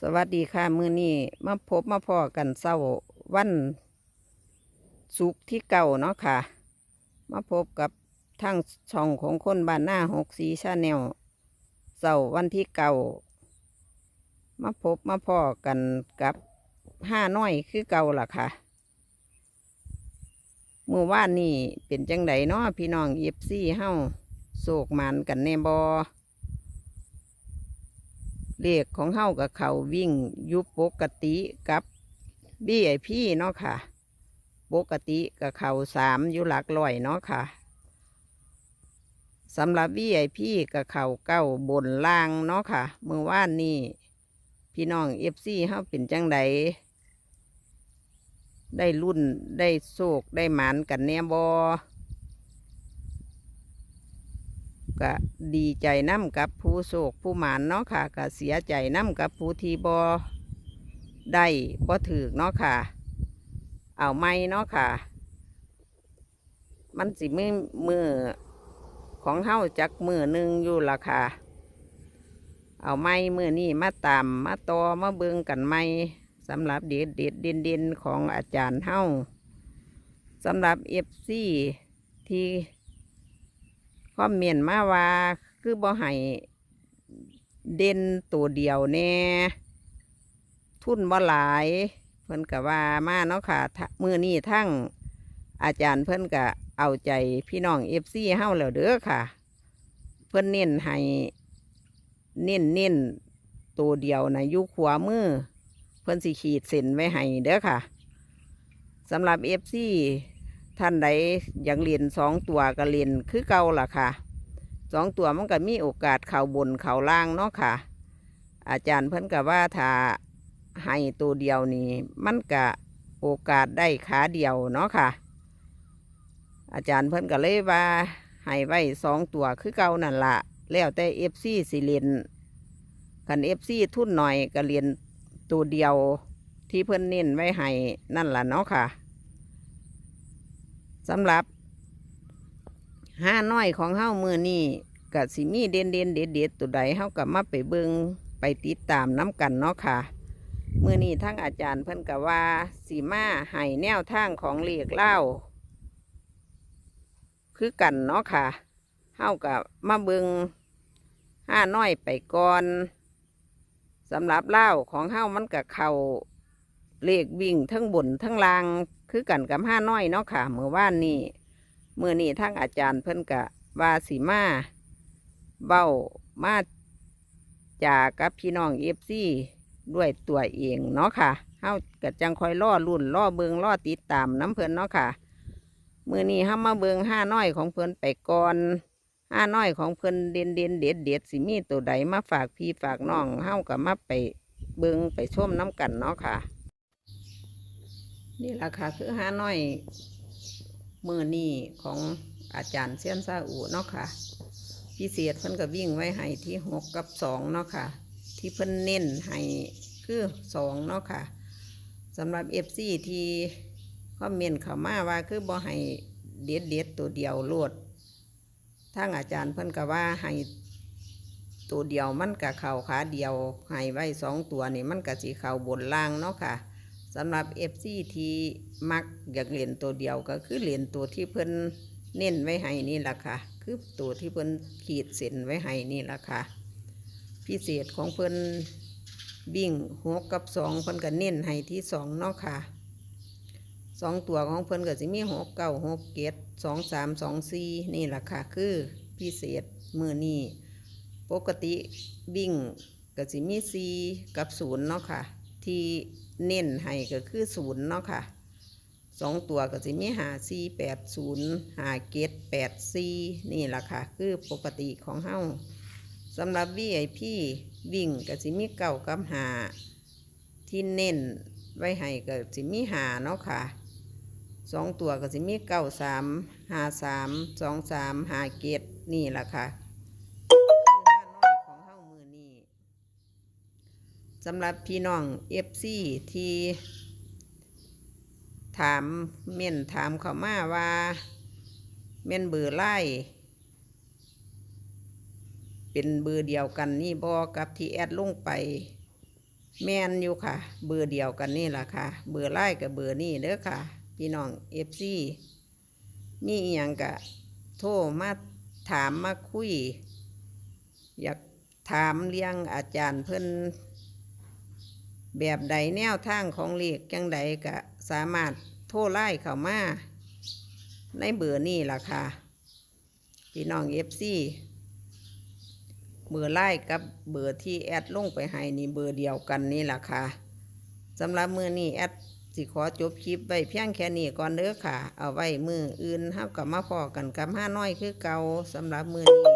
สวัสดีค่ะมือนี้มาพบมาพอกันเศร้าวันสุกที่เก่าเนาะค่ะ มาพบกับทั้งช่องของคนบ้านหน้าหกสีชาแนลเศร้าวันที่เก่ามาพบมาพอกันกับห้าน้อยคือเก่าล่ะค่ะเมื่อว่านนี่เป็นจังไดเนาะพี่น้องเอฟซีเฮาโศกมันกันแน่บอ เลขของเฮากับเขาวิ่งยุบปกติกับบี้ไอพี่เนาะค่ะ ปกติกับเขาสามอยู่หลักร้อยเนาะค่ะสำหรับบี้ไอพี่กับเขาเก้าบนล่างเนาะค่ะเมื่อวานนี้พี่น้องเอฟซีเฮาเป็นจังไดได้รุ่นได้โศกได้หมานกันแน่บอ ก็ดีใจน้ำกับผู้โศกผู้หมานเนาะค่ะก็เสียใจน้ำกับผู้ที่บอได้บ่ถือเนาะค่ะ เอาไม่เนาะค่ะ มันสิมือมือของเฮาจักมือหนึ่งอยู่ละค่ะ เอาไม้มือนี่มาตามมาตอมาเบิงกันไม่สำหรับเด็ดเด็ดเด่นเด่นของอาจารย์เฮาสำหรับเอฟซีที่ คอมเมนต์มาว่าคือบ่ให้เด่นตัวเดียวแน่ทุนบ่หลายเพิ่นก็ว่ามาเนาะค่ะทะมือนี้ทั้งอาจารย์เพิ่นก็เอาใจพี่น้องเอฟซีเฮาแล้วเด้อค่ะ เพิ่นเน้นให้เน้นเน้นตัวเดียวนะยู่ขวามือ เพิ่นสิขีดเส้นไว้ให้เด้อค่ะสำหรับเอฟซี ท่านใดอยากเรียนสองตัวก็เรียนคือเก่าล่ะค่ะสองตัวมันก็มีโอกาสเข่าบนเข่าล่างเนาะค่ะ อาจารย์เพิ่นก็ว่าถ้าให้ตัวเดียวนี่มันก็โอกาสได้ขาเดียวเนาะค่ะ อาจารย์เพิ่นก็เลยว่าให้ไว้สองตัวคือเก่านั่นละแล้วแต่เอฟซีสิเรียนคันเอฟซีทุนหน่อยก็เรียนตัวเดียวที่เพิ่นเน้นไว้ให้นั่นล่ะเนาะค่ะ สำหรับห้าน้อยของเฮ้ามือนี่กับสิมีเด่นเด่นเด็ดเด็ดตัวใดเฮ้ากับมาไปเบิงไปติดตามน้ำกันเนาะค่ะมือนี้ทั้งอาจารย์เพิ่นกับว่าสีมาให้แนวทางของเหลียกเล่าคือกันเนาะค่ะเฮ้ากับมาเบิงห้าน้อยไปก่อนสำหรับเล่าของเฮ้ามันกับเขาเลขวิ่งทั้งบนทั้งล่าง คือกันกับห้าน้อยเนาะค่ะเมื่อวานนี้เมื่อนี้ทั้งอาจารย์เพิ่นกะว่าสีมาเบ้ามาจากกับพี่น้องเอฟซีด้วยตัวเองเนาะค่ะเฮากะจังคอยล่อรุ่นล่อเบิงล่อติดตามน้ำเพิ่นเนาะค่ะเมื่อนี้เฮามาเบิงห้าน้อยของเพิ่นไปก่อนห้าน้อยของเพิ่นเด่นเด่นเด็ดเด็ดสิมีตัวใดมาฝากพี่ฝากน้องเฮากับมาไปเบิงไปชมน้ำกันเนาะค่ะ นี่แหละค่ะคือห้าน้อยมือนี่ของอาจารย์เซียนซาอูเนาะค่ะ พิเศษเพิ่นก็วิ่งไว้ให้ที่หกกับสองเนาะค่ะ ที่เพิ่นเน้นให้คือสองเนาะค่ะสำหรับเอฟซีที่คอมเมนต์เข้ามาว่าคือบ่ให้เด็ดเด็ดตัวเดียวโลดทางอาจารย์เพิ่นก็ว่าให้ตัวเดียวมันกับเข่าขาเดียวให้ไว้สองตัวนี่มันกับสีเข่าบนล่างเนาะค่ะ สำหรับเอฟซีที่มักอยากเรียนตัวเดียวก็คือเรียนตัวที่เพิ่นเน้นไว้ให้นี่แหละค่ะ คือตัวที่เพิ่นขีดเส้นไว้ให้นี่แหละค่ะ พิเศษของเพิ่นบิ่งหกกับสองเพิ่นก็เน้นให้ที่สองเนาะค่ะสองตัวของเพิ่นก็สิมีหกเก้าหกเกตสองสามสองสี่นี่แหละค่ะ คือพิเศษมือนี้ปกติบิ่งก็สิมีสี่กับศูนย์เนาะค่ะ ที่เน้นให้ก็คือศูนย์เนาะค่ะสองตัวก็จะมีหาสี่แปดศูนย์หาเกตแปดสี่นี่แหละค่ะ คือปกติของเฮาสำหรับ VIP วิ่งก็จะมีเก่ากับหาที่เน้นไว้ให้ก็จะมีหาเนาะค่ะสองตัวก็จะมีเก้าสามหาสามสองสามหาเกตนี่แหละค่ะ สำหรับพี่น้องเอฟซีที่ถามเม่นถามเขามาว่า เม่นเบอร์ไล่เป็นเบอร์เดียวกันนี่บอกับที่แอดลงไป แมนอยู่ค่ะ เบอร์เดียวกันนี่แหละค่ะ เบอร์ไล่กับเบอร์นี่เด้อค่ะ พี่น้องเอฟซีมีอย่างกะโทรมาถามมาคุย อยากถามเลี้ยงอาจารย์เพิ่อน แบบใดแนวทางของเลขจังใดกะสามารถโทรไล่เข้ามาในเบอร์นี่ล่ะค่ะพี่น้องเอฟซีเบอร์ไล่กับเบอร์ที่แอดลงไปให้นี่เบอร์เดียวกันนี่ล่ะค่ะสำหรับมือนี้แอดสิขอจบคลิปไว้เพียงแค่นี้ก่อนเด้อค่ะ เอาไว้มืออื่นเฮากับมาพอกันกับห้าน้อยคือเก่าสำหรับมือนี้